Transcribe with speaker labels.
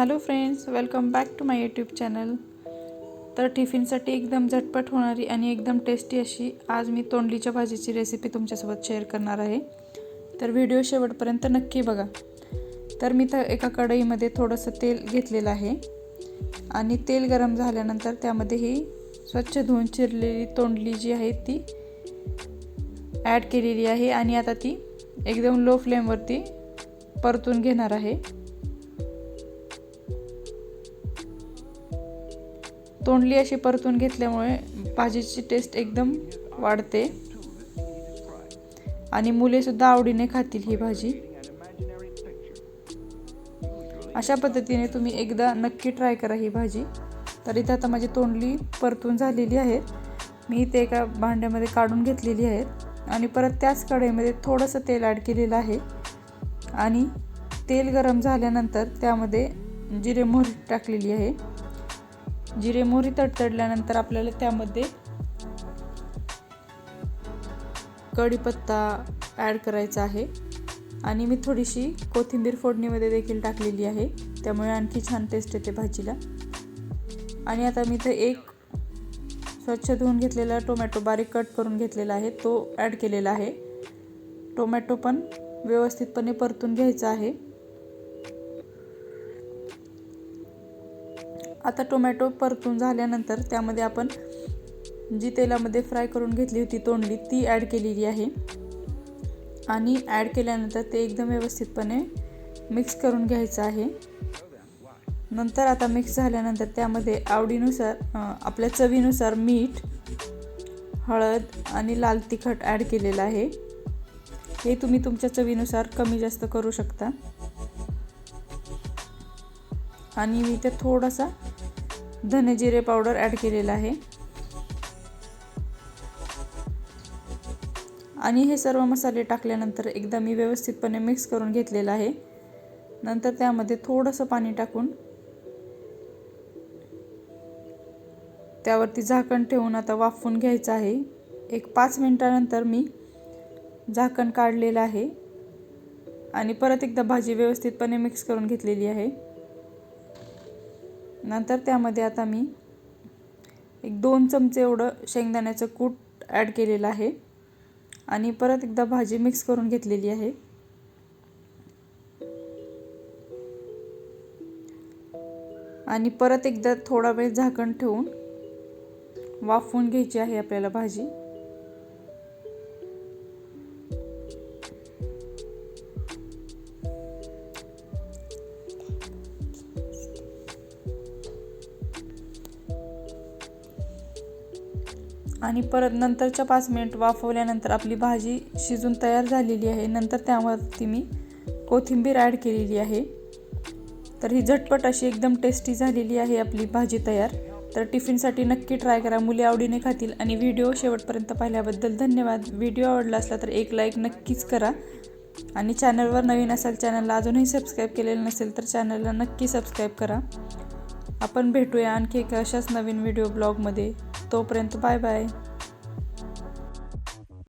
Speaker 1: Hello friends welcome back to my YouTube channel तर टिफिनसाठी एकदम झटपट होणारी आणि एकदम टेस्टी अशी आज मी तोंडलीच्या भाजीची रेसिपी तुमच्यासोबत शेअर करणार आहे. तर व्हिडिओ शेवटपर्यंत नक्की बघा. तर मी तर एका कढईमध्ये थोडंसं तेल घेतलेलं आहे. आणि तेल गरम झाल्यानंतर त्यामध्ये ही स्वच्छ धुवून चिरलेली तोंडली जी आहे ती ॲड केलेली आहे. आणि आता ती एकदम लो फ्लेमवरती परतून घेणार आहे. तोंडली अशी परतून घेतल्यामुळे भाजीची टेस्ट एकदम वाढते. आणि मुलेसुद्धा आवडीने खातील ही भाजी. अशा पद्धतीने तुम्ही एकदा नक्की ट्राय करा ही भाजी. तर इथं आता माझी तोंडली परतून झालेली आहे. मी ते एका भांड्यामध्ये काढून घेतलेली आहेत आणि परत त्याच कढईमध्ये थोडंसं तेल ॲड केलेलं आहे. आणि तेल गरम झाल्यानंतर त्यामध्ये जिरे मोहरी टाकलेली आहे. जिरे मोहरी तडतडल्यानंतर आपल्याला त्यामध्ये कढीपत्ता ॲड करायचा आहे. आणि मी थोडीशी कोथिंबीर फोडणीमध्ये देखील टाकलेली आहे. त्यामुळे आणखी छान टेस्ट येते भाजीला. आणि आता मी इथं एक स्वच्छ धुवून घेतलेला टोमॅटो बारीक कट करून घेतलेला आहे. तो ॲड केलेला आहे. टोमॅटो पण व्यवस्थितपणे परतून घ्यायचा आहे. आता टोमॅटो परतून झाल्यानंतर त्यामध्ये आपण जी तेलामध्ये फ्राय करून घेतली होती तोंडली ती ॲड केलेली आहे. आणि ॲड केल्यानंतर ते एकदम व्यवस्थितपणे मिक्स करून घ्यायचं आहे. नंतर आता मिक्स झाल्यानंतर त्यामध्ये आवडीनुसार आपल्या चवीनुसार मीठ हळद आणि लाल तिखट ॲड केलेलं आहे. हे तुम्ही तुमच्या चवीनुसार कमी जास्त करू शकता. आणि मी इथे थोडासा धने जिरे पावडर ॲड केलेला आहे. आणि हे सर्व मसाले टाकल्यानंतर एकदा मी व्यवस्थितपणे मिक्स करून घेतलेलं आहे. नंतर त्यामध्ये थोडंसं पाणी टाकून त्यावरती झाकण ठेवून आता वाफवून घ्यायचं आहे. एक पाच मिनटानंतर मी झाकण काढलेलं आहे. आणि परत एकदा भाजी व्यवस्थितपणे मिक्स करून घेतलेली आहे. नंतर त्यामध्ये आता मी एक दोन चमचे एवढं शेंगदाण्याचं कूट ॲड केलेलं आहे. आणि परत एकदा भाजी मिक्स करून घेतलेली आहे. आणि परत एकदा थोडा वेळ झाकण ठेवून वाफवून घ्यायची आहे आपल्याला भाजी. आणि परत नंतरच्या पाच मिनिट वाफवल्यानंतर आपली भाजी शिजून तयार झालेली आहे. नंतर त्यावरती मी कोथिंबीर ॲड केलेली आहे. तर ही झटपट अशी एकदम टेस्टी झालेली आहे आपली भाजी तयार. तर टिफिनसाठी नक्की ट्राय करा. मुली आवडीने खातील आणि व्हिडिओ शेवटपर्यंत पाहिल्याबद्दल धन्यवाद. व्हिडिओ आवडला असला तर एक लाईक नक्कीच करा. आणि चॅनलवर नवीन असाल चॅनलला अजूनही सबस्क्राईब केलेलं नसेल तर चॅनलला नक्की सबस्क्राईब करा. आपण भेटूया आणखी एका अशाच नवीन व्हिडिओ ब्लॉगमध्ये Estou pronto, bye bye.